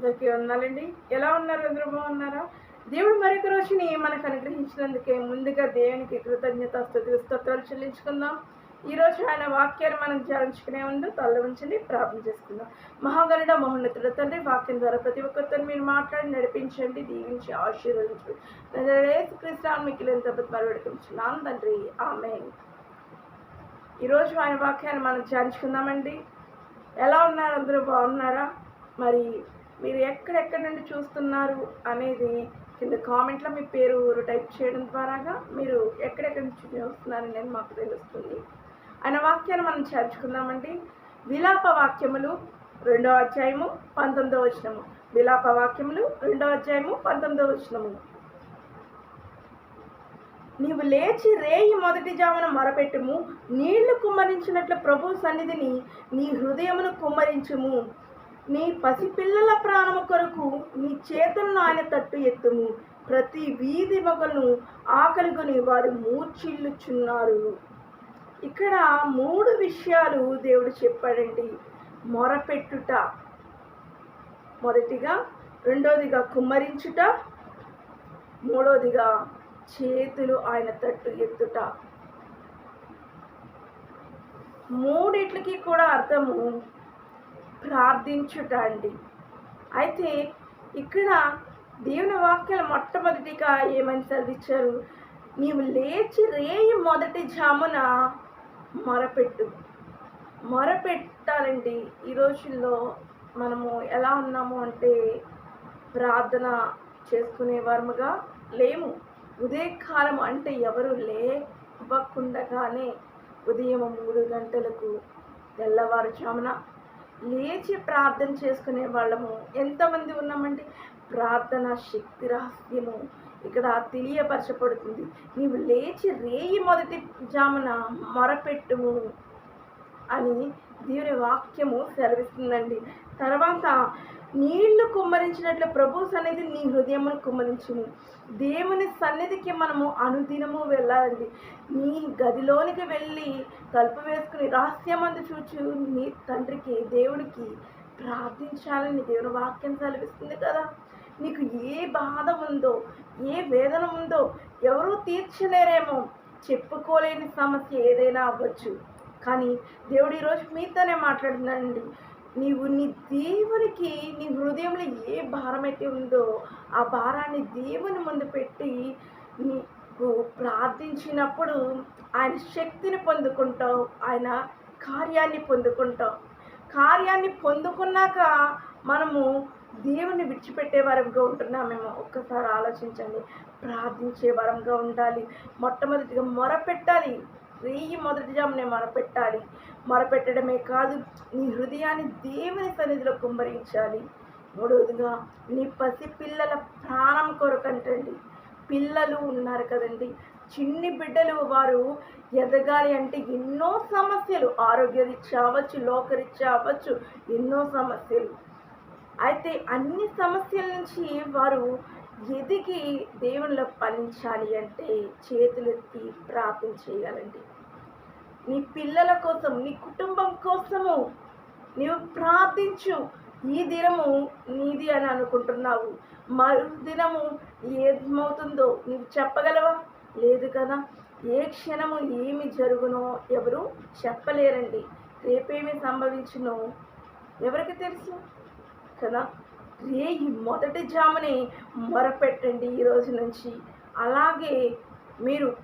అందరికీ వందాలండి. ఎలా ఉన్నారు? అందరూ బాగున్నారా? దేవుడు మరొక రోజుని మనకు అనుగ్రహించినందుకే ముందుగా దేవునికి కృతజ్ఞత స్థుతి స్తోత్రాలు చెల్లించుకుందాం. ఈ రోజు ఆయన వాక్యాన్ని మనం ధ్యానించుకునే ముందు తల్ల ఉంచండి ప్రార్థన చేసుకుందాం. మహాగరుడ మహోన్నతుడ తండ్రి వాక్యం ద్వారా ప్రతి ఒక్కరితో మీరు మాట్లాడి నడిపించండి దీవించి ఆశీర్వదించండి. క్రిస్తాన్ మీకు ఎంత మరొకటించున్నాను తండ్రి ఆమె ఈరోజు ఆయన వాక్యాన్ని మనం ధ్యానించుకుందామండి. ఎలా ఉన్నారు? అందరూ బాగున్నారా? మరి మీరు ఎక్కడెక్కడి నుండి చూస్తున్నారు అనేది కింద కామెంట్లో మీ పేరు ఊరు టైప్ చేయడం ద్వారాగా మీరు ఎక్కడెక్కడి నుంచి చూస్తున్నారనేది మాకు తెలుస్తుంది. ఆయన వాక్యాన్ని మనం చేర్చుకుందామండి. విలాప వాక్యములు రెండో అధ్యాయము పంతొమ్మిదో వచనము. విలాప వాక్యములు రెండో అధ్యాయము పంతొమ్మిదో వచనము. నీవు లేచి రేయి మొదటి జామున మొరపెట్టుము నీళ్ళు కుమ్మరించినట్లు ప్రభు సన్నిధిని నీ హృదయమును కుమ్మరించుము. నీ పసిపిల్లల ప్రాణము కొరకు నీ చేతులను ఆయన తట్టు ఎత్తుము. ప్రతి వీధి మొగలను ఆకలిగొని వారు మూర్చిల్లుచున్నారు ఇక్కడ మూడు విషయాలు దేవుడు చెప్పాడండి. మొరపెట్టుట. మొదటిగా రెండోదిగా కుమ్మరించుట. మూడోదిగా చేతులు ఆయన తట్టు ఎత్తుట. మూడిట్లకి కూడా అర్థము ప్రార్థించుట అండి అయితే ఇక్కడ దేవుని వాక్యాలు మొట్టమొదటిగా ఏమని చదివించారు? నీవు లేచి రేయి మొదటి జామున మొరపెట్టు. మొరపెట్టాలండి. ఈ రోజుల్లో మనము ఎలా ఉన్నాము అంటే ప్రార్థన చేసుకునే వారముగా లేము. ఉదయకాలం అంటే ఎవరు లేవకుండగానే ఉదయం మూడు గంటలకు తెల్లవారుజామున లేచి ప్రార్థన చేసుకునే వాళ్ళము. ఎంతమంది ఉన్నామండి ప్రార్థన శక్తి రహస్యము ఇక్కడ తెలియపరచబడుతుంది. నీవు లేచి రేయి మొదటి జామున మొరపెట్టుము అని దేవుని వాక్యము సెలవిస్తుందండి. తర్వాత నీళ్ళు కుమ్మరించినట్లు ప్రభు సన్నిధి నీ హృదయమును కుమ్మరించును. దేవుని సన్నిధికి మనము అనుదినము వెళ్ళాలండి. నీ గదిలోనికి వెళ్ళి తలుపు వేసుకుని రహస్యమందు చూచు నీ తండ్రికి దేవుడికి ప్రార్థించాలని దేవుని వాక్యం సెలవిస్తుంది కదా. నీకు ఏ బాధ ఉందో ఏ వేదన ఉందో ఎవరూ తీర్చలేరేమో. చెప్పుకోలేని సమస్య ఏదైనా అవ్వచ్చు. కానీ దేవుడు ఈరోజు మీతోనే మాట్లాడుతున్నాడండి. నీవు నీ దేవునికి నీ హృదయంలో ఏ భారం అయితే ఉందో ఆ భారాన్ని దేవుని ముందు పెట్టి నీకు ప్రార్థించినప్పుడు ఆయన శక్తిని పొందుకుంటావు ఆయన కార్యాన్ని పొందుకుంటావు. కార్యాన్ని పొందుకున్నాక మనము దేవుని విడిచిపెట్టే వరంగా ఉంటున్నామేమో ఒక్కసారి ఆలోచించండి. ప్రార్థించే వరంగా ఉండాలి. మొట్టమొదటిగా మొరపెట్టాలి. వెయ్యి మొదటిగా జామునే మొరపెట్టాలి. మొరపెట్టడమే కాదు నీ హృదయాన్ని దేవుని సన్నిధిలో కుమ్మరించాలి. మూడవదిగా నీ పసి పిల్లల ప్రాణం కొరకంటండి. పిల్లలు ఉన్నారు కదండి. చిన్ని బిడ్డలు వారు ఎదగాలి అంటే ఎన్నో సమస్యలు. ఆరోగ్యరీత్యా అవ్వచ్చు లోకరీత్యా అవ్వచ్చు ఎన్నో సమస్యలు. అయితే అన్ని సమస్యల నుంచి వారు ఎదిగి దేవునిలో ఫలించాలి అంటే చేతులెత్తి ప్రార్థన చేయాలండి. నీ పిల్లల కోసం నీ కుటుంబం కోసము నీవు ప్రార్థించు. ఈ దినము నీది అని అనుకుంటున్నావు. మరు దినము ఏమవుతుందో నీవు చెప్పగలవా? లేదు కదా? ఏ క్షణము ఏమి జరుగునో ఎవరు చెప్పలేరండి. రేపేమి సంభవించునో ఎవరికి తెలుసు? కదా? రే ఈ మొదటి జాముని మొరపెట్టండి ఈ రోజు నుంచి. అలాగే మీరు